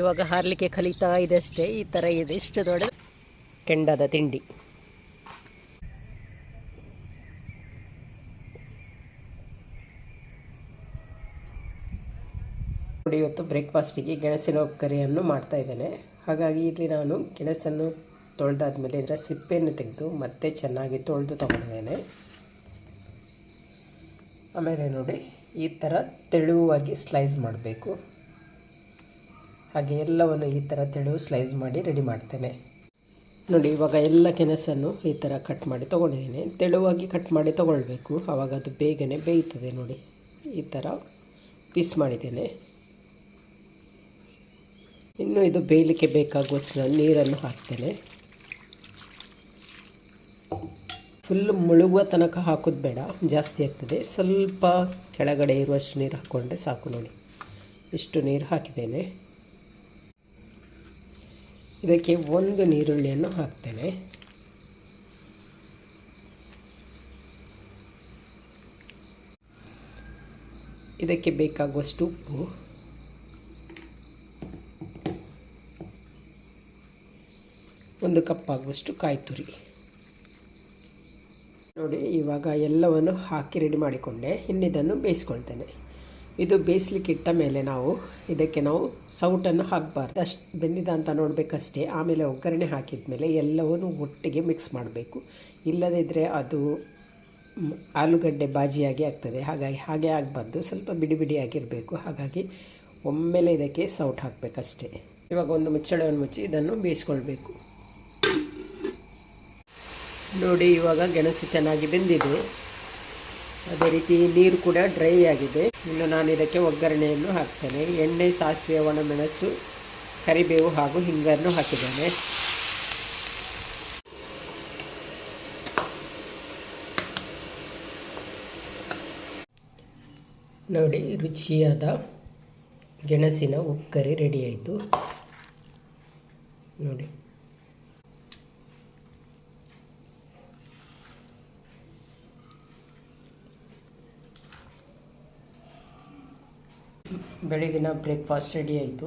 ಇವಾಗ ಹಾರಲಿಕ್ಕೆ ಕಲಿತಾ ಇದೆ ಅಷ್ಟೇ ಈ ಥರ ಇದೆ. ಇಷ್ಟು ದೊಡ್ಡ ಕೆಂಡದ ತಿಂಡಿ. ನೋಡಿ, ಇವತ್ತು ಬ್ರೇಕ್ಫಾಸ್ಟಿಗೆ ಗೆಣಸಿನ ಕರಿಯನ್ನು ಮಾಡ್ತಾ ಇದ್ದೇನೆ. ಹಾಗಾಗಿ ಇಲ್ಲಿ ನಾನು ಗೆಣಸನ್ನು ತೊಳೆದಾದ್ಮೇಲೆ ಇದರ ಸಿಪ್ಪೆಯನ್ನು ತೆಗೆದು ಮತ್ತೆ ಚೆನ್ನಾಗಿ ತೊಳೆದು ತಗೊಂಡಿದ್ದೇನೆ. ಆಮೇಲೆ ನೋಡಿ, ಈ ಥರ ತೆಳುವಾಗಿ ಸ್ಲೈಸ್ ಮಾಡಬೇಕು. ಹಾಗೆ ಎಲ್ಲವನ್ನು ಈ ಥರ ತೆಳು ಸ್ಲೈಸ್ ಮಾಡಿ ರೆಡಿ ಮಾಡ್ತೇನೆ. ನೋಡಿ, ಇವಾಗ ಎಲ್ಲ ಕೆನಸನ್ನು ಈ ಥರ ಕಟ್ ಮಾಡಿ ತೊಗೊಂಡಿದ್ದೀನಿ. ತೆಳುವಾಗಿ ಕಟ್ ಮಾಡಿ ತೊಗೊಳ್ಬೇಕು. ಆವಾಗ ಅದು ಬೇಗನೆ ಬೇಯ್ತದೆ ನೋಡಿ. ಈ ಥರ ಪೀಸ್ ಮಾಡಿದ್ದೇನೆ. ಇನ್ನು ಇದು ಬೇಯಲಿಕ್ಕೆ ಬೇಕಾಗುವಷ್ಟು ನೀರನ್ನು ಹಾಕ್ತೇನೆ. ಫುಲ್ ಮುಳುಗುವ ತನಕ ಹಾಕೋದು ಬೇಡ. ಜಾಸ್ತಿ ಆಗ್ತದೆ. ಸ್ವಲ್ಪ ಕೆಳಗಡೆ ಇರುವಷ್ಟು ನೀರು ಹಾಕ್ಕೊಂಡ್ರೆ ಸಾಕು ನೋಡಿ. ಇಷ್ಟು ನೀರು ಹಾಕಿದ್ದೇನೆ. ಇದಕ್ಕೆ ಒಂದು ನೀರುಳ್ಳಿಯನ್ನು ಹಾಕ್ತೇನೆ. ಇದಕ್ಕೆ ಬೇಕಾಗುವಷ್ಟು ಉಪ್ಪು. ಒಂದು ಕಪ್ ಆಗುವಷ್ಟು ಕಾಯಿ ತುರಿ ನೋಡಿ, ಇವಾಗ ಎಲ್ಲವನ್ನು ಹಾಕಿ ರೆಡಿ ಮಾಡಿಕೊಂಡೆ. ಇನ್ನಿದನ್ನು ಬೇಯಿಸ್ಕೊಳ್ತೇನೆ. ಇದು ಬೇಯಿಸ್ಲಿಕ್ಕೆ ಇಟ್ಟ ಮೇಲೆ ನಾವು ಇದಕ್ಕೆ ನಾವು ಸೌಟನ್ನು ಹಾಕಬಾರ್ದು. ಅಷ್ಟು ಬೆಂದಿದ ಅಂತ ನೋಡಬೇಕಷ್ಟೇ. ಆಮೇಲೆ ಒಗ್ಗರಣೆ ಹಾಕಿದ ಮೇಲೆ ಎಲ್ಲವನ್ನು ಒಟ್ಟಿಗೆ ಮಿಕ್ಸ್ ಮಾಡಬೇಕು. ಇಲ್ಲದಿದ್ದರೆ ಅದು ಆಲೂಗಡ್ಡೆ ಬಾಜಿಯಾಗಿ ಆಗ್ತದೆ. ಹಾಗಾಗಿ ಹಾಗೆ ಆಗಬಾರ್ದು. ಸ್ವಲ್ಪ ಬಿಡಿ ಬಿಡಿಯಾಗಿರಬೇಕು ಹಾಗಾಗಿ ಒಮ್ಮೆಲೆ ಇದಕ್ಕೆ ಸೌಟ್ ಹಾಕಬೇಕಷ್ಟೇ. ಇವಾಗ ಒಂದು ಮುಚ್ಚಳವನ್ನು ಮುಚ್ಚಿ ಇದನ್ನು ಬೇಯಿಸ್ಕೊಳ್ಬೇಕು. ನೋಡಿ, ಇವಾಗ ಗೆಣಸು ಚೆನ್ನಾಗಿ ಬೆಂದಿದೆ. ಅದೇ ರೀತಿ ನೀರು ಕೂಡ ಡ್ರೈ ಆಗಿದೆ. ಇನ್ನು ನಾನು ಇದಕ್ಕೆ ಒಗ್ಗರಣೆಯನ್ನು ಹಾಕ್ತೇನೆ. ಎಣ್ಣೆ, ಸಾಸಿವೆ ಒಣಮೆಣಸು ಕರಿಬೇವು ಹಾಗೂ ಹಿಂಗನ್ನು ಹಾಕಿದ್ದೇನೆ. ನೋಡಿ, ರುಚಿಯಾದ ಗೆಣಸಿನ ಉಕ್ಕರಿ ರೆಡಿಯಾಯಿತು ನೋಡಿ. ಬೆಳಗಿನ ಬ್ರೇಕ್ಫಾಸ್ಟ್ ರೆಡಿ ಆಯಿತು.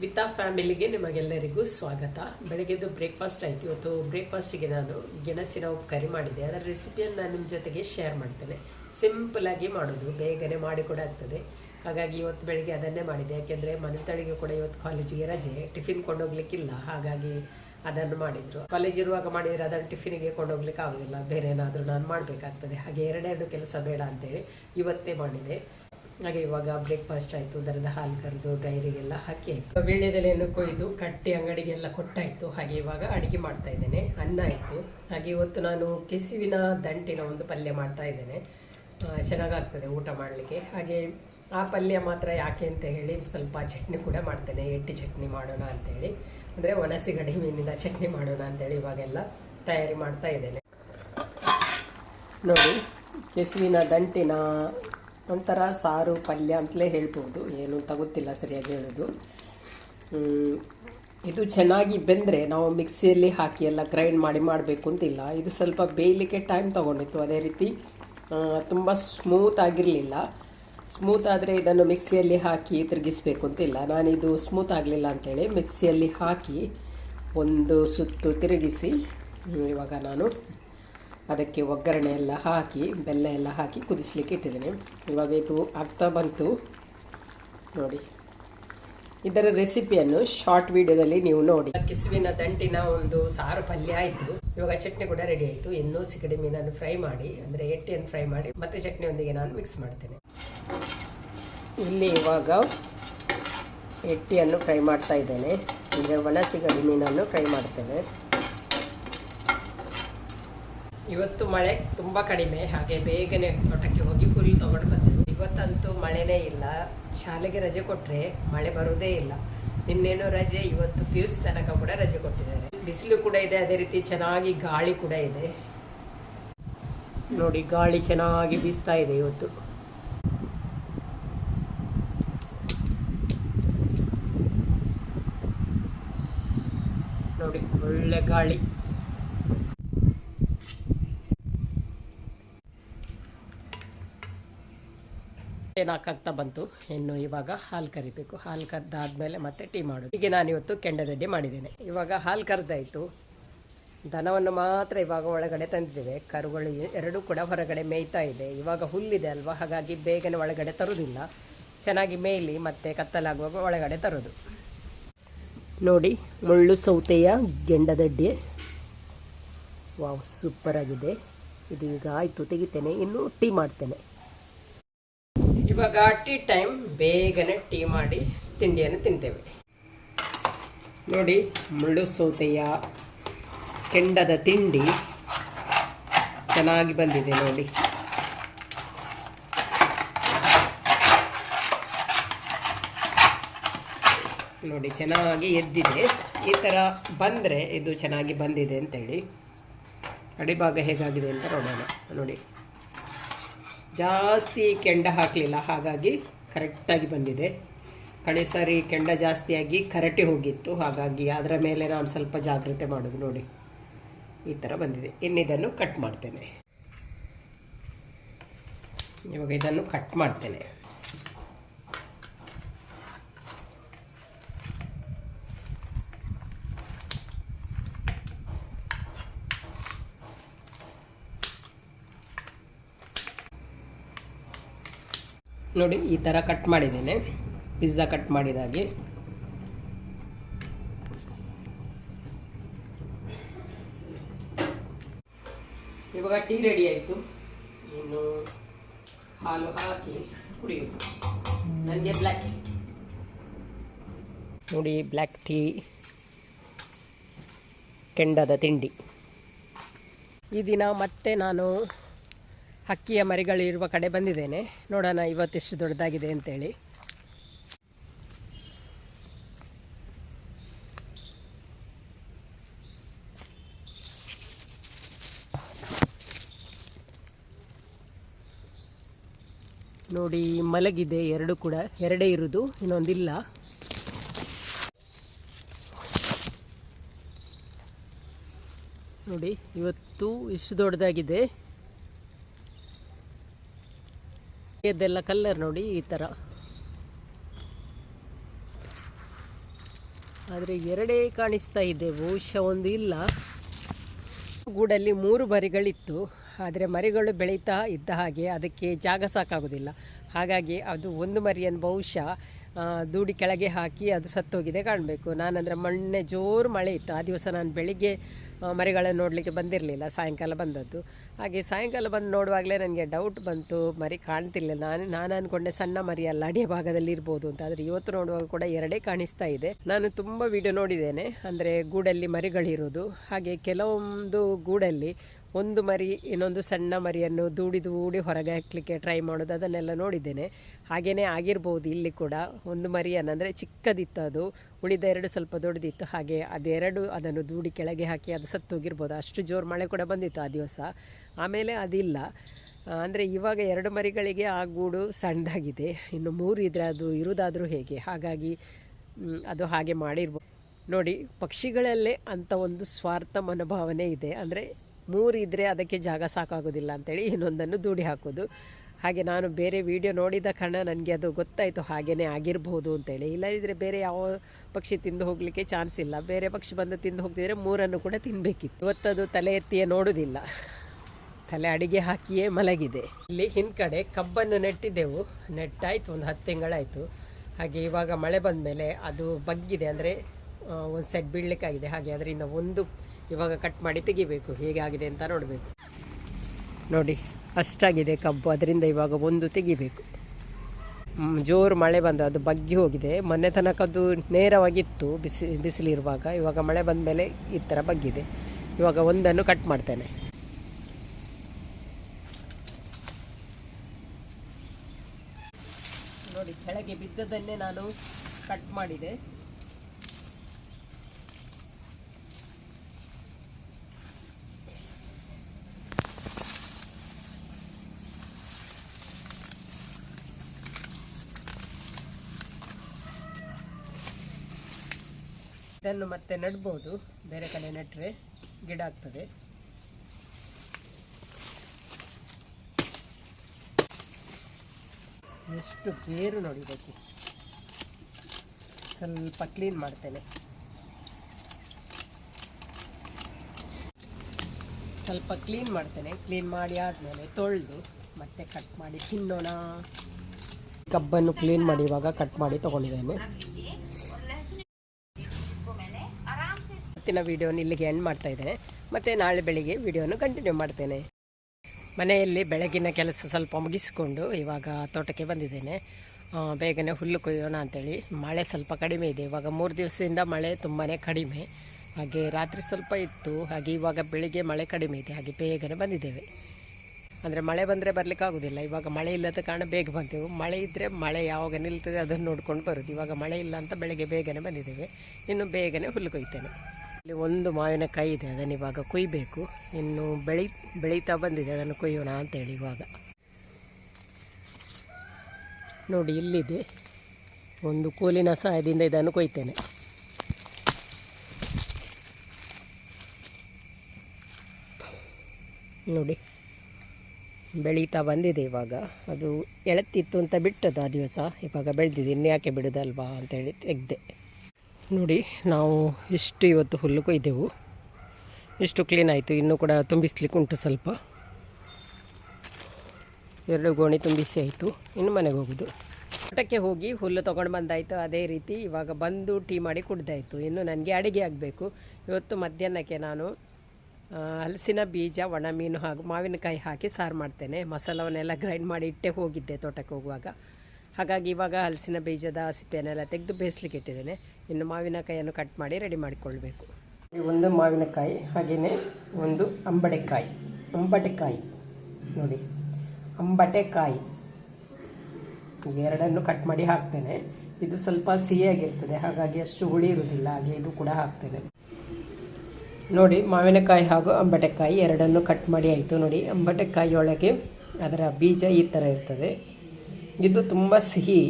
ವಿತಾ ಫ್ಯಾಮಿಲಿಗೆ ನಿಮಗೆಲ್ಲರಿಗೂ ಸ್ವಾಗತ. ಬೆಳಗ್ಗೆದು ಬ್ರೇಕ್ಫಾಸ್ಟ್ ಆಯಿತು. ಇವತ್ತು ಬ್ರೇಕ್ಫಾಸ್ಟಿಗೆ ನಾನು ಗೆಣಸಿನ ಉಪ್ಪು ಕರಿ ಮಾಡಿದ್ದೆ. ಅದರ ರೆಸಿಪಿಯನ್ನು ನಾನು ನಿಮ್ಮ ಜೊತೆಗೆ ಶೇರ್ ಮಾಡ್ತೇನೆ. ಸಿಂಪಲಾಗಿ ಮಾಡೋದು. ಬೇಗನೆ ಮಾಡಿ ಕೂಡ ಆಗ್ತದೆ. ಹಾಗಾಗಿ ಇವತ್ತು ಬೆಳಗ್ಗೆ ಅದನ್ನೇ ಮಾಡಿದೆ ಯಾಕೆಂದರೆ ಮನೆ ತಳಿಗೆ ಕೂಡ ಇವತ್ತು ಕಾಲೇಜಿಗೆ ರಜೆ. ಟಿಫಿನ್ ಕೊಂಡೋಗ್ಲಿಕ್ಕಿಲ್ಲ. ಹಾಗಾಗಿ ಅದನ್ನು ಮಾಡಿದರು. ಕಾಲೇಜ್ ಇರುವಾಗ ಮಾಡಿದರೆ ಅದನ್ನು ಟಿಫಿನಿಗೆ ಕೊಂಡೋಗ್ಲಿಕ್ಕೆ ಆಗೋದಿಲ್ಲ. ಬೇರೆ ಏನಾದರೂ ನಾನು ಮಾಡಬೇಕಾಗ್ತದೆ. ಹಾಗೆ ಎರಡೆರಡು ಕೆಲಸ ಬೇಡ ಅಂತೇಳಿ ಇವತ್ತೇ ಮಾಡಿದೆ. ಹಾಗೆ ಇವಾಗ ಬ್ರೇಕ್ಫಾಸ್ಟ್ ಆಯಿತು, ದರದ ಹಾಲು ಕರೆದು ಡೈರಿಗೆಲ್ಲ ಹಾಕಿ ಆಯಿತು. ವೀಳ್ಯದೆಲೆಯನ್ನು ಕೊಯ್ದು ಕಟ್ಟಿ ಅಂಗಡಿಗೆಲ್ಲ ಕೊಟ್ಟಾಯಿತು. ಹಾಗೆ ಇವಾಗ ಅಡುಗೆ ಮಾಡ್ತಾ ಇದ್ದೇನೆ, ಅನ್ನ ಆಯಿತು. ಹಾಗೆ ಇವತ್ತು ನಾನು ಕೆಸುವಿನ ದಂಟಿನ ಒಂದು ಪಲ್ಯ ಮಾಡ್ತಾ ಇದ್ದೇನೆ. ಚೆನ್ನಾಗಾಗ್ತದೆ ಊಟ ಮಾಡಲಿಕ್ಕೆ. ಹಾಗೆ ಆ ಪಲ್ಯ ಮಾತ್ರ ಯಾಕೆ ಅಂತ ಹೇಳಿ ಸ್ವಲ್ಪ ಚಟ್ನಿ ಕೂಡ ಮಾಡ್ತೇನೆ. ಎಟ್ಟಿ ಚಟ್ನಿ ಮಾಡೋಣ ಅಂತೇಳಿ. ಅಂದರೆ ಒಣಸಿಗಡಿ ಮೀನಿನ ಚಟ್ನಿ ಮಾಡೋಣ ಅಂತೇಳಿ ಇವಾಗೆಲ್ಲ ತಯಾರಿ ಮಾಡ್ತಾ ಇದ್ದೇನೆ. ನೋಡಿ, ಕೆಸುವಿನ ದಂಟಿನ ಒಂಥರ ಸಾರು, ಪಲ್ಯ ಅಂತಲೇ ಹೇಳ್ಬೋದು. ಏನು ಅಂತ ಸರಿಯಾಗಿ ಹೇಳೋದು. ಇದು ಚೆನ್ನಾಗಿ ಬೆಂದರೆ ನಾವು ಮಿಕ್ಸಿಯಲ್ಲಿ ಹಾಕಿ ಎಲ್ಲ ಗ್ರೈಂಡ್ ಮಾಡಿ ಮಾಡಬೇಕು ಅಂತಿಲ್ಲ ಇದು ಸ್ವಲ್ಪ ಬೇಯಲಿಕ್ಕೆ ಟೈಮ್ ತೊಗೊಂಡಿತ್ತು. ಅದೇ ರೀತಿ ತುಂಬ ಸ್ಮೂತ್ ಆಗಿರಲಿಲ್ಲ. ಸ್ಮೂತ್ ಆದರೆ ಇದನ್ನು ಮಿಕ್ಸಿಯಲ್ಲಿ ಹಾಕಿ ತಿರುಗಿಸ್ಬೇಕು ಅಂತಿಲ್ಲ ನಾನಿದು ಸ್ಮೂತ್ ಆಗಲಿಲ್ಲ ಅಂತೇಳಿ ಮಿಕ್ಸಿಯಲ್ಲಿ ಹಾಕಿ ಒಂದು ಸುತ್ತು ತಿರುಗಿಸಿ ಇವಾಗ ನಾನು ಅದಕ್ಕೆ ಒಗ್ಗರಣೆ ಎಲ್ಲ ಹಾಕಿ ಬೆಲ್ಲ ಎಲ್ಲ ಹಾಕಿ ಕುದಿಸ್ಲಿಕ್ಕೆ ಇಟ್ಟಿದ್ದೇನೆ. ಇವಾಗ ಇದು ಆಗ್ತಾ ಬಂತು. ನೋಡಿ. ಇದರ ರೆಸಿಪಿಯನ್ನು ಶಾರ್ಟ್ ವಿಡಿಯೋದಲ್ಲಿ ನೀವು ನೋಡಿ. ಕಿಸುವಿನ ದಂಟಿನ ಒಂದು ಸಾರು ಪಲ್ಯ ಆಯಿತು. ಇವಾಗ ಚಟ್ನಿ ಕೂಡ ರೆಡಿ ಆಯಿತು. ಇನ್ನೂ ಸಿಗಡಿ ಮೀನನ್ನು ಫ್ರೈ ಮಾಡಿ ಅಂದರೆ ಎಟ್ಟಿಯನ್ನು ಫ್ರೈ ಮಾಡಿ ಮತ್ತೆ ಚಟ್ನಿಯೊಂದಿಗೆ ನಾನು ಮಿಕ್ಸ್ ಮಾಡ್ತೇನೆ. ಇಲ್ಲಿ ಇವಾಗ ಎಟ್ಟಿಯನ್ನು ಫ್ರೈ ಮಾಡ್ತಾ ಇದ್ದೇನೆ. ಅಂದರೆ ಒಣ ಸಿಗಡಿ ಮೀನನ್ನು ಫ್ರೈ ಮಾಡ್ತೇನೆ. ಇವತ್ತು ಮಳೆ ತುಂಬ ಕಡಿಮೆ, ಹಾಗೆ ಬೇಗನೆ ತೋಟಕ್ಕೆ ಹೋಗಿ ಹುಲ್ಲು ತೊಗೊಂಡು ಬಂದಿದ್ವಿ. ಇವತ್ತಂತೂ ಮಳೆನೇ ಇಲ್ಲ. ಶಾಲೆಗೆ ರಜೆ ಕೊಟ್ಟರೆ ಮಳೆ ಬರೋದೇ ಇಲ್ಲ. ನಿನ್ನೇನು ರಜೆ, ಇವತ್ತು ಪಿ ತನಕ ಕೂಡ ರಜೆ ಕೊಟ್ಟಿದ್ದಾರೆ. ಬಿಸಿಲು ಕೂಡ ಇದೆ, ಅದೇ ರೀತಿ ಚೆನ್ನಾಗಿ ಗಾಳಿ ಕೂಡ ಇದೆ. ನೋಡಿ, ಗಾಳಿ ಚೆನ್ನಾಗಿ ಬೀಸ್ತಾ ಇದೆ ಇವತ್ತು. ನೋಡಿ, ಒಳ್ಳೆ ಗಾಳಿ. ಏನಾಗ್ತಾ ಬಂತು? ಇನ್ನು ಇವಾಗ ಹಾಲು ಕರಿಬೇಕು. ಹಾಲು ಕರೆದಾದ್ಮೇಲೆ ಮತ್ತೆ ಟೀ ಮಾಡೋದು. ಹೀಗೆ ನಾನಿವತ್ತು ಕೆಂಡದಡ್ಡಿ ಮಾಡಿದ್ದೇನೆ. ಇವಾಗ ಹಾಲು ಕರೆದಾಯಿತು. ದನವನ್ನು ಮಾತ್ರ ಇವಾಗ ಒಳಗಡೆ ತಂದಿದ್ದೇವೆ. ಕರುಗಳು ಎರಡೂ ಕೂಡ ಹೊರಗಡೆ ಮೇಯ್ತಾ ಇದೆ. ಇವಾಗ ಹುಲ್ಲಿದೆ ಅಲ್ವಾ? ಹಾಗಾಗಿ ಬೇಗನೆ ಒಳಗಡೆ ತರುವುದಿಲ್ಲ ಚೆನ್ನಾಗಿ ಮೇಯ್ಲಿ, ಮತ್ತೆ ಕತ್ತಲಾಗುವಾಗ ಒಳಗಡೆ ತರೋದು. ನೋಡಿ, ಮುಳ್ಳು ಸೌತೆಯ ಗೆಂಡದಡ್ಡಿ ವಾವ್ ಸೂಪರ್ ಆಗಿದೆ ಇದು ಈಗ ಆಯಿತು, ತೆಗಿತೇನೆ. ಇನ್ನು ಟೀ ಮಾಡ್ತೇನೆ. ಇವಾಗ ಟೀ ಟೈಮ್ ಬೇಗನೆ ಟೀ ಮಾಡಿ ತಿಂಡಿಯನ್ನು ತಿಂತೇವೆ. ನೋಡಿ, ಮುಳ್ಳು ಸೌತೆಯ ಕೆಂಡದ ತಿಂಡಿ ಚೆನ್ನಾಗಿ ಬಂದಿದೆ ನೋಡಿ. ನೋಡಿ, ಚೆನ್ನಾಗಿ ಎದ್ದಿದೆ. ಈ ಥರ ಬಂದರೆ ಇದು ಚೆನ್ನಾಗಿ ಬಂದಿದೆ ಅಂತೇಳಿ. ಅಡಿಭಾಗ ಹೇಗಾಗಿದೆ ಅಂತ ನೋಡೋಣ. ನೋಡಿ. ಜಾಸ್ತಿ ಕೆಂಡ ಹಾಕಲಿಲ್ಲ, ಹಾಗಾಗಿ ಕರೆಕ್ಟಾಗಿ ಬಂದಿದೆ. ಕಡೆ ಸಾರಿ, ಕೆಂಡ ಜಾಸ್ತಿಯಾಗಿ ಕರಟಿ ಹೋಗಿತ್ತು, ಹಾಗಾಗಿ ಅದರ ಮೇಲೆ ನಾನು ಸ್ವಲ್ಪ ಜಾಗ್ರತೆ ಮಾಡೋದು ನೋಡಿ. ಈ ಥರ ಬಂದಿದೆ. ಇನ್ನಿದನ್ನು ಕಟ್ ಮಾಡ್ತೇನೆ. ಇವಾಗ ಇದನ್ನು ಕಟ್ ಮಾಡ್ತೇನೆ. ನೋಡಿ, ಈ ಥರ ಕಟ್ ಮಾಡಿದ್ದೇನೆ. ಪಿಜ್ಜಾ ಕಟ್ ಮಾಡಿದಾಗೆ ಇವಾಗ ಟೀ ರೆಡಿ ಆಯಿತು. ಇನ್ನು ಹಾಲು ಹಾಕಿ ಕುಡಿಯೋದು. ನನಗೆ ಬ್ಲ್ಯಾಕ್ ನೋಡಿ ಬ್ಲ್ಯಾಕ್ ಟೀ ಕೆಂಡದ ತಿಂಡಿ. ಈ ದಿನ ಮತ್ತೆ ನಾನು ಹಕ್ಕಿಯ ಮರಿಗಳಿರುವ ಕಡೆ ಬಂದಿದ್ದೇನೆ. ನೋಡೋಣ ಇವತ್ತೆಷ್ಟು ದೊಡ್ಡದಾಗಿದೆ ಅಂತೇಳಿ. ನೋಡಿ, ಮಲಗಿದೆ ಎರಡು ಕೂಡ. ಎರಡೇ ಇರುವುದು ಇನ್ನೊಂದಿಲ್ಲ. ನೋಡಿ, ಇವತ್ತು ಇಷ್ಟು ದೊಡ್ಡದಾಗಿದೆ. ಇದೆಲ್ಲ ಕಲ್ಲರ್ ನೋಡಿ ಈ ಥರ ಆದರೆ ಎರಡೇ ಕಾಣಿಸ್ತಾ ಇದೆ, ಬಹುಶಃ ಒಂದು ಇಲ್ಲ. ಗೂಡಲ್ಲಿ ಮೂರು ಮರಿಗಳಿತ್ತು, ಆದರೆ ಮರಿಗಳು ಬೆಳೀತಾ ಇದ್ದ ಹಾಗೆ ಅದಕ್ಕೆ ಜಾಗ ಸಾಕಾಗೋದಿಲ್ಲ. ಹಾಗಾಗಿ ಅದು ಒಂದು ಮರಿಯನ್ನು ಬಹುಶಃ ದೂಡಿ ಕೆಳಗೆ ಹಾಕಿ ಅದು ಸತ್ತೋಗಿದೆ ಕಾಣಬೇಕು. ನಾನಂದರೆ ಮೊನ್ನೆ ಜೋರು ಮಳೆ ಇತ್ತು. ಆ ದಿವಸ ನಾನು ಬೆಳಿಗ್ಗೆ ಮರಿಗಳನ್ನು ನೋಡಲಿಕ್ಕೆ ಬಂದಿರಲಿಲ್ಲ, ಸಾಯಂಕಾಲ ಬಂದದ್ದು. ಹಾಗೆ ಸಾಯಂಕಾಲ ಬಂದು ನೋಡುವಾಗಲೇ ನನಗೆ ಡೌಟ್ ಬಂತು, ಮರಿ ಕಾಣ್ತಿಲ್ಲ ನಾನು ನಾನು ಅಂದ್ಕೊಂಡೆ ಸಣ್ಣ ಮರಿ ಅಲ್ಲ, ಅಡಿಯ ಭಾಗದಲ್ಲಿ ಇರ್ಬೋದು ಅಂತ. ಆದರೆ ಇವತ್ತು ನೋಡುವಾಗ ಕೂಡ ಎರಡೇ ಕಾಣಿಸ್ತಾ ಇದೆ. ನಾನು ತುಂಬ ವಿಡಿಯೋ ನೋಡಿದ್ದೇನೆ. ಅಂದರೆ ಗೂಡಲ್ಲಿ ಮರಿಗಳಿರೋದು. ಹಾಗೆ ಕೆಲವೊಂದು ಗೂಡಲ್ಲಿ ಒಂದು ಮರಿ, ಇನ್ನೊಂದು ಸಣ್ಣ ಮರಿಯನ್ನು ದೂಡಿ ದೂಡಿ ಹೊರಗೆ ಹಾಕಲಿಕ್ಕೆ ಟ್ರೈ ಮಾಡೋದು, ಅದನ್ನೆಲ್ಲ ನೋಡಿದ್ದೇನೆ. ಹಾಗೆಯೇ ಆಗಿರ್ಬೋದು ಇಲ್ಲಿ ಕೂಡ. ಒಂದು ಮರಿಯನ್ನು, ಅಂದರೆ ಚಿಕ್ಕದಿತ್ತು ಅದು. ಉಳಿದ ಎರಡು ಸ್ವಲ್ಪ ದೊಡ್ಡದಿತ್ತು. ಹಾಗೆ ಅದೆರಡು ಅದನ್ನು ದೂಡಿ ಕೆಳಗೆ ಹಾಕಿ ಅದು ಸತ್ತೋಗಿರ್ಬೋದು. ಅಷ್ಟು ಜೋರು ಮಳೆ ಕೂಡ ಬಂದಿತ್ತು ಆ ದಿವಸ. ಆಮೇಲೆ ಅದಿಲ್ಲ. ಅಂದರೆ ಇವಾಗ ಎರಡು ಮರಿಗಳಿಗೆ ಆ ಗೂಡು ಸಣ್ಣದಾಗಿದೆ. ಇನ್ನು ಮೂರು ಇದ್ದರೆ ಅದು ಇರೋದಾದರೂ ಹೇಗೆ? ಹಾಗಾಗಿ ಅದು ಹಾಗೆ ಮಾಡಿರ್ಬೋದು ನೋಡಿ, ಪಕ್ಷಿಗಳಲ್ಲೇ ಅಂಥ ಒಂದು ಸ್ವಾರ್ಥ ಮನೋಭಾವನೆ ಇದೆ. ಅಂದರೆ ಮೂರು ಇದ್ದರೆ ಅದಕ್ಕೆ ಜಾಗ ಸಾಕಾಗೋದಿಲ್ಲ ಅಂತೇಳಿ ಇನ್ನೊಂದನ್ನು ದೂಡಿ ಹಾಕೋದು. ಹಾಗೆ ನಾನು ಬೇರೆ ವಿಡಿಯೋ ನೋಡಿದ ಕಾರಣ ನನಗೆ ಅದು ಗೊತ್ತಾಯಿತು ಹಾಗೇ ಆಗಿರ್ಬೋದು ಅಂತೇಳಿ. ಇಲ್ಲದಿದ್ದರೆ ಬೇರೆ ಯಾವ ಪಕ್ಷಿ ತಿಂದು ಹೋಗಲಿಕ್ಕೆ ಚಾನ್ಸ್ ಇಲ್ಲ. ಬೇರೆ ಪಕ್ಷಿ ಬಂದು ತಿಂದು ಹೋಗ್ತಿದ್ರೆ ಮೂರನ್ನು ಕೂಡ ತಿನ್ನಬೇಕಿತ್ತು ಇವತ್ತದು ತಲೆ ಎತ್ತಿಯೇ ನೋಡೋದಿಲ್ಲ. ತಲೆ ಅಡಿಗೆ ಹಾಕಿಯೇ ಮಲಗಿದೆ. ಇಲ್ಲಿ ಹಿಂದ್ಕಡೆ ಕಬ್ಬನ್ನು ನೆಟ್ಟಿದ್ದೆವು. ನೆಟ್ಟಾಯಿತು, ಒಂದು ಹತ್ತು ತಿಂಗಳಾಯಿತು. ಹಾಗೆ ಇವಾಗ ಮಳೆ ಬಂದ ಮೇಲೆ ಅದು ಬಗ್ಗಿದೆ ಅಂದರೆ ಒಂದು ಸೆಟ್ ಬೀಳಲಿಕ್ಕಾಗಿದೆ ಹಾಗೆ ಅದರಿಂದ ಒಂದು ಇವಾಗ ಕಟ್ ಮಾಡಿ ತೆಗಿಬೇಕು. ಹೇಗೆ ಆಗಿದೆ ಅಂತ ನೋಡಬೇಕು. ನೋಡಿ, ಅಷ್ಟಾಗಿದೆ ಕಬ್ಬು. ಅದರಿಂದ ಇವಾಗ ಒಂದು ತೆಗಿಬೇಕು. ಜೋರು ಮಳೆ ಬಂದ ಅದು ಬಗ್ಗಿ ಹೋಗಿದೆ. ಮೊನ್ನೆ ತನಕ ಅದು ನೇರವಾಗಿತ್ತು, ಬಿಸಿ, ಬಿಸಿಲಿರುವಾಗ. ಇವಾಗ ಮಳೆ ಬಂದ ಮೇಲೆ ಈ ಥರ ಬಗ್ಗಿದೆ. ಇವಾಗ ಒಂದನ್ನು ಕಟ್ ಮಾಡ್ತೇನೆ. ಕೆಳಗೆ ಬಿದ್ದದನ್ನೇ ನಾನು ಕಟ್ ಮಾಡಿದೆ. ಇದನ್ನು ಮತ್ತೆ ನೆಡ್ಬೋದು. ಬೇರೆ ಕಡೆ ನೆಟ್ಟರೆ ಗಿಡ ಆಗ್ತದೆ. ಎಷ್ಟು ಬೇರು ನೋಡಿ ಇದಕ್ಕೆ. ಸ್ವಲ್ಪ ಕ್ಲೀನ್ ಮಾಡ್ತೇನೆ. ಸ್ವಲ್ಪ ಕ್ಲೀನ್ ಮಾಡ್ತೇನೆ. ಕ್ಲೀನ್ ಮಾಡಿ ಆದಮೇಲೆ ತೊಳೆದು ಮತ್ತೆ ಕಟ್ ಮಾಡಿ ತಿನ್ನೋಣ. ಕಬ್ಬನ್ನು ಕ್ಲೀನ್ ಮಾಡಿ ಇವಾಗ ಕಟ್ ಮಾಡಿ ತೊಗೊಂಡಿದ್ದೇನೆ. ಇವತ್ತಿನ ವಿಡಿಯೋನ ಇಲ್ಲಿಗೆ ಎಂಡ್ ಮಾಡ್ತಾ ಇದ್ದೇನೆ. ಮತ್ತು ನಾಳೆ ಬೆಳಿಗ್ಗೆ ವಿಡಿಯೋನ ಕಂಟಿನ್ಯೂ ಮಾಡ್ತೇನೆ. ಮನೆಯಲ್ಲಿ ಬೆಳಗಿನ ಕೆಲಸ ಸ್ವಲ್ಪ ಮುಗಿಸ್ಕೊಂಡು ಇವಾಗ ತೋಟಕ್ಕೆ ಬಂದಿದ್ದೇನೆ. ಬೇಗನೆ ಹುಲ್ಲು ಕೊಯ್ಯೋಣ ಅಂತೇಳಿ. ಮಳೆ ಸ್ವಲ್ಪ ಕಡಿಮೆ ಇದೆ. ಇವಾಗ ಮೂರು ದಿವಸದಿಂದ ಮಳೆ ತುಂಬಾ ಕಡಿಮೆ. ಹಾಗೆ ರಾತ್ರಿ ಸ್ವಲ್ಪ ಇತ್ತು. ಹಾಗೆ ಇವಾಗ ಬೆಳಿಗ್ಗೆ ಮಳೆ ಕಡಿಮೆ ಇದೆ. ಹಾಗೆ ಬೇಗನೆ ಬಂದಿದ್ದೇವೆ. ಅಂದರೆ ಮಳೆ ಬಂದರೆ ಬರಲಿಕ್ಕೆ ಆಗೋದಿಲ್ಲ. ಇವಾಗ ಮಳೆ ಇಲ್ಲದ ಕಾರಣ ಬೇಗ ಬಂದೆವು. ಮಳೆ ಇದ್ದರೆ ಮಳೆ ಯಾವಾಗ ನಿಲ್ತದೆ ಅದನ್ನು ನೋಡ್ಕೊಂಡು ಬರೋದು. ಇವಾಗ ಮಳೆ ಇಲ್ಲ ಅಂತ ಬೆಳಗ್ಗೆ ಬೇಗನೆ ಬಂದಿದ್ದೇವೆ. ಇನ್ನು ಬೇಗನೆ ಹುಲ್ಲು ಕೊಯ್ತೇನೆ. ಇಲ್ಲಿ ಒಂದು ಮಾವಿನಕಾಯಿ ಇದೆ, ಅದನ್ನು ಇವಾಗ ಕೊಯ್ಬೇಕು. ಇನ್ನು ಬೆಳಿ, ಬೆಳೀತಾ ಬಂದಿದೆ, ಅದನ್ನು ಕೊಯ್ಯೋಣ ಅಂತೇಳಿ ಇವಾಗ. ನೋಡಿ, ಇಲ್ಲಿದೆ. ಒಂದು ಕೋಲಿನ ಸಹಾಯದಿಂದ ಇದನ್ನು ಕೊಯ್ತೇನೆ. ನೋಡಿ, ಬೆಳೀತಾ ಬಂದಿದೆ ಇವಾಗ. ಅದು ಎಳತ್ತಿತ್ತು ಅಂತ ಬಿಟ್ಟದ್ದು ಆ ದಿವಸ. ಇವಾಗ ಬೆಳೆದಿದೆ, ಇನ್ನು ಯಾಕೆ ಬಿಡೋದಲ್ವಾ ಅಂತೇಳಿ ತೆಗೆದೆ. ನೋಡಿ, ನಾವು ಇಷ್ಟು ಇವತ್ತು ಹುಲ್ಲು ಕೊಯ್ದೆವು ಇಷ್ಟು ಕ್ಲೀನ್ ಆಯಿತು, ಇನ್ನೂ ಕೂಡ ತುಂಬಿಸ್ಲಿಕ್ಕೆ ಉಂಟು ಸ್ವಲ್ಪ. ಎರಡು ಗೋಣಿ ತುಂಬಿಸಿ ಆಯಿತು, ಇನ್ನು ಮನೆಗೆ ಹೋಗೋದು. ಊಟಕ್ಕೆ ಹೋಗಿ ಹುಲ್ಲು ತೊಗೊಂಡು ಬಂದಾಯಿತು, ಅದೇ ರೀತಿ ಇವಾಗ ಬಂದು ಟೀ ಮಾಡಿ ಕುಡ್ದಾಯಿತು. ಇನ್ನು ನನಗೆ ಅಡುಗೆ ಆಗಬೇಕು. ಇವತ್ತು ಮಧ್ಯಾಹ್ನಕ್ಕೆ ನಾನು ಹಲಸಿನ ಬೀಜ, ಒಣ ಮೀನು ಹಾಗೂ ಮಾವಿನಕಾಯಿ ಹಾಕಿ ಸಾರು ಮಾಡ್ತೇನೆ. ಮಸಾಲವನ್ನೆಲ್ಲ ಗ್ರೈಂಡ್ ಮಾಡಿ ಇಟ್ಟೆ ಹೋಗಿದ್ದೆ ತೋಟಕ್ಕೆ ಹೋಗುವಾಗ. ಹಾಗಾಗಿ ಇವಾಗ ಹಲಸಿನ ಬೀಜದ ಸಿಪ್ಪೆಯನ್ನೆಲ್ಲ ತೆಗೆದು ಬೇಯಿಸ್ಲಿಕ್ಕೆ ಇಟ್ಟಿದ್ದೇನೆ. ಇನ್ನು ಮಾವಿನಕಾಯಿಯನ್ನು ಕಟ್ ಮಾಡಿ ರೆಡಿ ಮಾಡಿಕೊಳ್ಬೇಕು. ಒಂದು ಮಾವಿನಕಾಯಿ ಹಾಗೆಯೇ ಒಂದು ಅಂಬಡೆಕಾಯಿ ಅಂಬಟೆಕಾಯಿ, ನೋಡಿ. ಅಂಬಟೆಕಾಯಿ. ಎರಡನ್ನು ಕಟ್ ಮಾಡಿ ಹಾಕ್ತೇನೆ. ಇದು ಸ್ವಲ್ಪ ಸಿಹಿಯಾಗಿರ್ತದೆ, ಹಾಗಾಗಿ ಅಷ್ಟು ಹುಳಿ ಇರುವುದಿಲ್ಲ. ಹಾಗೆ ಇದು ಕೂಡ ಹಾಕ್ತೇನೆ. ನೋಡಿ, ಮಾವಿನಕಾಯಿ ಹಾಗೂ ಅಂಬಟೆಕಾಯಿ ಎರಡನ್ನು ಕಟ್ ಮಾಡಿ ಆಯಿತು. ನೋಡಿ, ಅಂಬಟೆಕಾಯಿಯೊಳಗೆ ಅದರ ಬೀಜ ಈ ಥರ ಇರ್ತದೆ. ಇದು ತುಂಬ ಸಿಹಿ.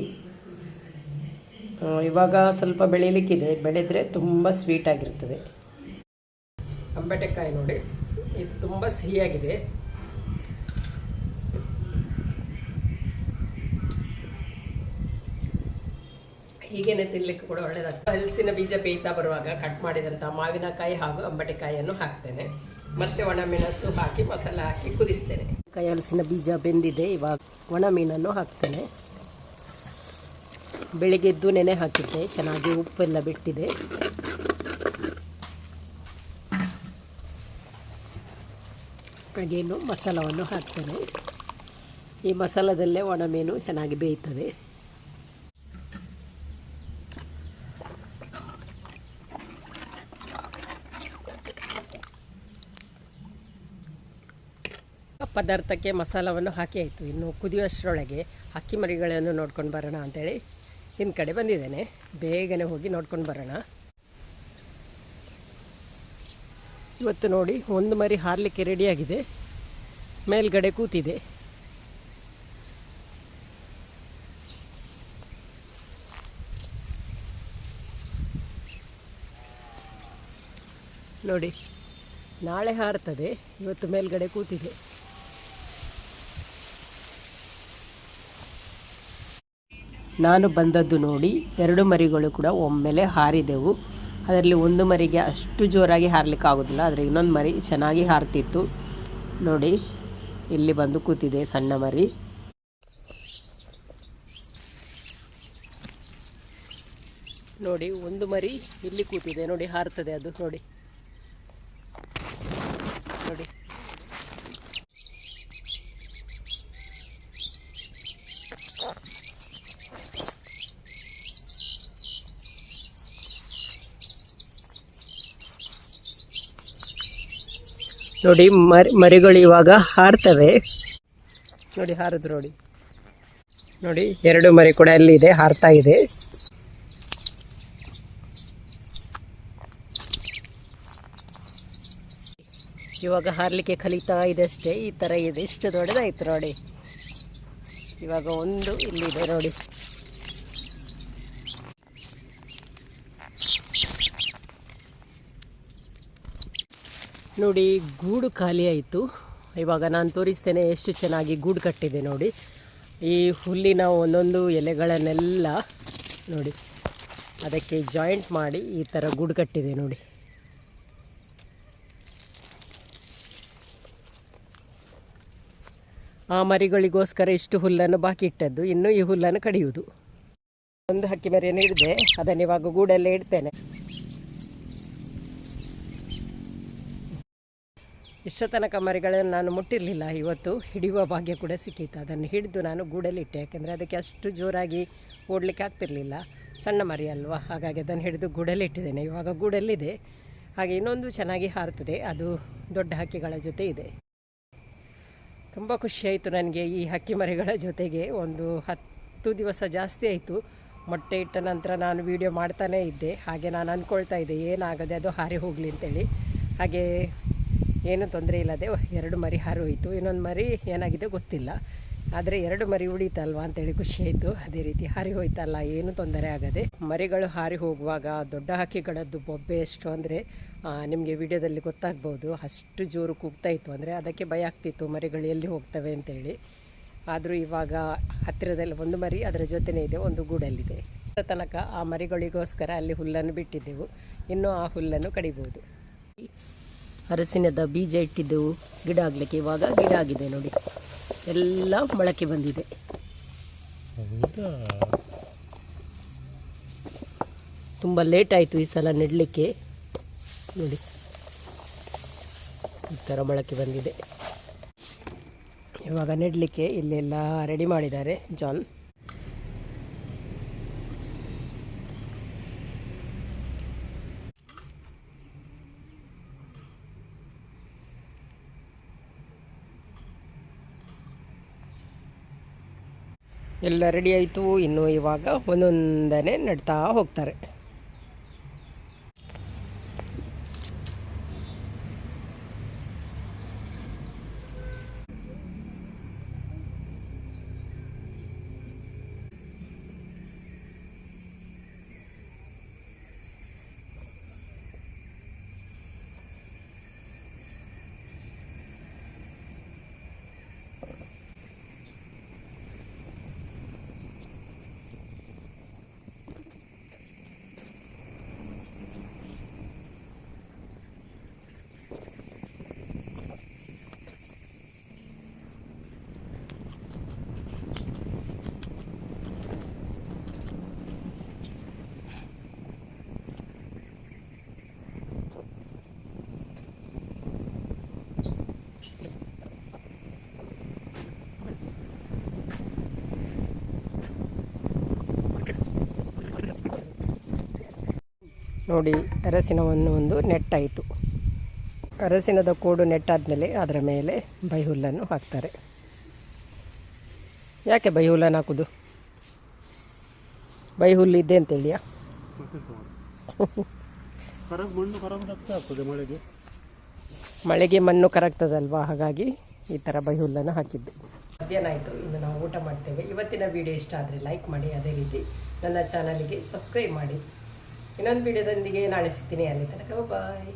ಇವಾಗ ಸ್ವಲ್ಪ ಬೆಳೀಲಿಕ್ಕಿದೆ ಬೆಳೆದರೆ ತುಂಬ ಸ್ವೀಟಾಗಿರ್ತದೆ ಅಂಬಟೆಕಾಯಿ ನೋಡಿ. ಇದು ತುಂಬ ಸಿಹಿಯಾಗಿದೆ. ಹೀಗೇನೆ ತಿನ್ನಲಿಕ್ಕೆ ಕೂಡ ಒಳ್ಳೆಯದಾಗ್ತದೆ ಹಲಸಿನ ಬೀಜ ಬೇಯ್ತಾ ಬರುವಾಗ ಕಟ್ ಮಾಡಿದಂಥ ಮಾವಿನಕಾಯಿ ಹಾಗೂ ಅಂಬಟೆಕಾಯಿಯನ್ನು ಹಾಕ್ತೇನೆ. ಮತ್ತೆ ಒಣಮೆಣಸು ಹಾಕಿ ಮಸಾಲ ಹಾಕಿ ಕುದಿಸ್ತೇನೆ. ಕೈ ಹಲಸಿನ ಬೀಜ ಬೆಂದಿದೆ, ಇವಾಗ ಒಣ ಮೀನನ್ನು ಹಾಕ್ತೇನೆ. ಬೆಳಿಗ್ಗೆ ಎದ್ದು ನೆನೆ ಹಾಕಿದ್ದೆ, ಚೆನ್ನಾಗಿ ಉಪ್ಪೆಲ್ಲ ಬಿಟ್ಟಿದೆ. ಹಾಗೇನು ಮಸಾಲವನ್ನು ಹಾಕ್ತೇನೆ. ಈ ಮಸಾಲದಲ್ಲೇ ಒಣ ಮೀನು ಚೆನ್ನಾಗಿ ಬೇಯ್ತದೆ. ಪದಾರ್ಥಕ್ಕೆ ಮಸಾಲವನ್ನು ಹಾಕಿ ಆಯಿತು. ಇನ್ನು ಕುದಿಯುವಷ್ಟರೊಳಗೆ ಅಕ್ಕಿ ಮರಿಗಳನ್ನು ನೋಡ್ಕೊಂಡು ಬರೋಣ ಅಂಥೇಳಿ ಹಿಂದ ಕಡೆ ಬಂದಿದ್ದೇನೆ. ಬೇಗನೆ ಹೋಗಿ ನೋಡ್ಕೊಂಡು ಬರೋಣ. ಇವತ್ತು ನೋಡಿ ಒಂದು ಮರಿ ಹಾರಲಿಕ್ಕೆ ರೆಡಿಯಾಗಿದೆ ಮೇಲ್ಗಡೆ ಕೂತಿದೆ. ನೋಡಿ, ನಾಳೆ ಹಾರ್ತದೆ. ಇವತ್ತು ಮೇಲ್ಗಡೆ ಕೂತಿದೆ. ನಾನು ಬಂದದ್ದು ನೋಡಿ ಎರಡು ಮರಿಗಳು ಕೂಡ ಒಮ್ಮೆಲೆ ಹಾರಿದೆವು. ಅದರಲ್ಲಿ ಒಂದು ಮರಿಗೆ ಅಷ್ಟು ಜೋರಾಗಿ ಹಾರಲಿಕ್ಕೆ ಆಗೋದಿಲ್ಲ, ಆದರೆ ಇನ್ನೊಂದು ಮರಿ ಚೆನ್ನಾಗಿ ಹಾರ್ತಿತ್ತು. ನೋಡಿ, ಇಲ್ಲಿ ಬಂದು ಕೂತಿದೆ ಸಣ್ಣ ಮರಿ. ನೋಡಿ, ಒಂದು ಮರಿ ಇಲ್ಲಿ ಕೂತಿದೆ. ನೋಡಿ, ಹಾರ್ತದೆ ಅದು. ನೋಡಿ. ನೋಡಿ. ನೋಡಿ, ಮರಿ ಮರಿಗಳು ಇವಾಗ ಹಾರ್ತವೆ. ನೋಡಿ ಹಾರಿದ್ರು ನೋಡಿ. ನೋಡಿ, ಎರಡು ಮರಿ ಕೂಡ ಅಲ್ಲಿದೆ ಹಾರ್ತಾ ಇದೆ. ಇವಾಗ ಹಾರಲಿಕ್ಕೆ ಕಲಿತಾ ಇದೆ ಅಷ್ಟೇ, ಈ ಥರ ಇದೆ. ಇಷ್ಟು ದೊಡ್ಡದಾಯ್ತು ನೋಡಿ. ಇವಾಗ ಒಂದು ಇಲ್ಲಿದೆ ನೋಡಿ. ನೋಡಿ, ಗೂಡು ಖಾಲಿಯಾಯಿತು ಇವಾಗ ನಾನು ತೋರಿಸ್ತೇನೆ ಎಷ್ಟು ಚೆನ್ನಾಗಿ ಗೂಡು ಕಟ್ಟಿದೆ ನೋಡಿ. ಈ ಹುಲ್ಲಿನ ಒಂದೊಂದು ಎಲೆಗಳನ್ನೆಲ್ಲ ನೋಡಿ, ಅದಕ್ಕೆ ಜಾಯಿಂಟ್ ಮಾಡಿ ಈ ಥರ ಗೂಡು ಕಟ್ಟಿದೆ ನೋಡಿ. ಆ ಮರಿಗಳಿಗೋಸ್ಕರ ಇಷ್ಟು ಹುಲ್ಲನ್ನು ಬಾಕಿ ಇಟ್ಟದ್ದು. ಇನ್ನು ಈ ಹುಲ್ಲನ್ನು ಕಡಿಯುವುದು. ಒಂದು ಹಕ್ಕಿ ಮರಿಯನ್ನು ಹಿಡಿದೆ ಅದನ್ನು ಇವಾಗ ಗೂಡಲ್ಲೇ ಇಡ್ತೇನೆ. ಇಷ್ಟ ತನಕ ಮರಿಗಳನ್ನು ನಾನು ಮುಟ್ಟಿರಲಿಲ್ಲ. ಇವತ್ತು ಹಿಡಿಯುವ ಭಾಗ್ಯ ಕೂಡ ಸಿಕ್ಕಿತ್ತು ಅದನ್ನು ಹಿಡಿದು ನಾನು ಗೂಡಲ್ಲಿಟ್ಟೆ ಯಾಕೆಂದರೆ ಅದಕ್ಕೆ ಅಷ್ಟು ಜೋರಾಗಿ ಓಡಲಿಕ್ಕೆ ಆಗ್ತಿರಲಿಲ್ಲ. ಸಣ್ಣ ಮರಿ ಅಲ್ವಾ? ಹಾಗಾಗಿ ಅದನ್ನು ಹಿಡಿದು ಗೂಡಲ್ಲಿಟ್ಟಿದ್ದೇನೆ ಇವಾಗ ಗೂಡಲ್ಲಿದೆ. ಹಾಗೆ ಇನ್ನೊಂದು ಚೆನ್ನಾಗಿ ಹಾರ್ತದೆ. ಅದು ದೊಡ್ಡ ಹಕ್ಕಿಗಳ ಜೊತೆ ಇದೆ. ತುಂಬ ಖುಷಿಯಾಯಿತು ನನಗೆ ಈ ಹಕ್ಕಿ ಮರಿಗಳ ಜೊತೆಗೆ. ಒಂದು ಹತ್ತು ದಿವಸ ಜಾಸ್ತಿ ಆಯಿತು. ಮೊಟ್ಟೆ ಇಟ್ಟ ನಂತರ ನಾನು ವೀಡಿಯೋ ಮಾಡ್ತಾನೇ ಇದ್ದೆ. ಹಾಗೆ ನಾನು ಅಂದ್ಕೊಳ್ತಾ ಇದ್ದೆ, ಏನಾಗದೆ ಅದು ಹಾರಿ ಹೋಗಲಿ ಅಂತೇಳಿ. ಹಾಗೆ ಏನು ತೊಂದರೆ ಇಲ್ಲದೆ ಎರಡು ಮರಿ ಹಾರೋಯಿತು ಇನ್ನೊಂದು ಮರಿ ಏನಾಗಿದೆ ಗೊತ್ತಿಲ್ಲ. ಆದರೆ ಎರಡು ಮರಿ ಉಳಿತಲ್ವಾ ಅಂತೇಳಿ ಖುಷಿ ಆಯಿತು. ಅದೇ ರೀತಿ ಹಾರಿ ಹೋಯ್ತಲ್ಲ, ಏನು ತೊಂದರೆ ಆಗದೆ. ಮರಿಗಳು ಹಾರಿ ಹೋಗುವಾಗ ದೊಡ್ಡ ಹಕ್ಕಿಗಳದ್ದು ಬೊಬ್ಬೆ ಎಷ್ಟು ಅಂದರೆ ನಿಮಗೆ ವಿಡಿಯೋದಲ್ಲಿ ಗೊತ್ತಾಗ್ಬೋದು. ಅಷ್ಟು ಜೋರು ಕೂಗ್ತಾ ಇತ್ತು ಅಂದರೆ ಅದಕ್ಕೆ ಭಯ ಆಗ್ತಿತ್ತು ಮರಿಗಳು ಎಲ್ಲಿ ಹೋಗ್ತವೆ ಅಂತೇಳಿ. ಆದರೂ ಇವಾಗ ಹತ್ತಿರದಲ್ಲಿ ಒಂದು ಮರಿ, ಅದರ ಜೊತೆನೇ ಇದೆ, ಒಂದು ಗೂಡಲ್ಲಿದೆ. ತನಕ ಆ ಮರಿಗಳಿಗೋಸ್ಕರ ಅಲ್ಲಿ ಹುಲ್ಲನ್ನು ಬಿಟ್ಟಿದ್ದೆವು. ಇನ್ನೂ ಆ ಹುಲ್ಲನ್ನು ಕಡಿಬೋದು. ಅರಸಿನದ ಬೀಜ ಇಟ್ಟಿದ್ದೆವು ಗಿಡ ಆಗಲಿಕ್ಕೆ ಇವಾಗ ಗಿಡ ಆಗಿದೆ ನೋಡಿ. ಎಲ್ಲ ಮೊಳಕೆ ಬಂದಿದೆ. ತುಂಬ ಲೇಟ್ ಆಯಿತು ಈ ಸಲ ನೆಡಲಿಕ್ಕೆ. ನೋಡಿ. ಈ ಥರ ಮೊಳಕೆ ಬಂದಿದೆ. ಇವಾಗ ನೆಡಲಿಕ್ಕೆ ಇಲ್ಲೆಲ್ಲ ರೆಡಿ ಮಾಡಿದ್ದಾರೆ ಜಾನ್ ಎಲ್ಲ ರೆಡಿ ಆಯಿತು. ಇನ್ನು ಇವಾಗ ಒಂದೊಂದನೇ ನಡ್ತಾ ಹೋಗ್ತಾರೆ. ನೋಡಿ, ಅರಸಿನವನ್ನು ಒಂದು ನೆಟ್ಟಾಯಿತು. ಅರಸಿನದ ಕೋಡು ನೆಟ್ಟಾದಮೇಲೆ ಅದರ ಮೇಲೆ ಬೈಹುಲ್ಲನ್ನು ಹಾಕ್ತಾರೆ. ಯಾಕೆ ಬೈಹುಲ್ಲನ್ನು ಹಾಕೋದು? ಬೈಹುಲ್ಲು ಇದೆ ಅಂತೇಳಿಯಾ? ಮಳೆಗೆ ಮಣ್ಣು ಕರಗ್ತದಲ್ವಾ? ಹಾಗಾಗಿ ಈ ಥರ ಬೈಹುಲ್ಲನ್ನು ಹಾಕಿದ್ದು. ಮಧ್ಯಾಹ್ನ ಆಯಿತು, ಇನ್ನು ನಾವು ಊಟ ಮಾಡ್ತೇವೆ. ಇವತ್ತಿನ ವಿಡಿಯೋ ಇಷ್ಟ ಆದರೆ ಲೈಕ್ ಮಾಡಿ. ಅದೇ ರೀತಿ ನನ್ನ ಚಾನಲಿಗೆ ಸಬ್ಸ್ಕ್ರೈಬ್ ಮಾಡಿ. ಇನ್ನೊಂದು ವಿಡಿಯೋದೊಂದಿಗೆ ನಾಳೆ ಸಿಗ್ತೀನಿ. ಅಲ್ಲಿ ತನಕ ಬಾಯ್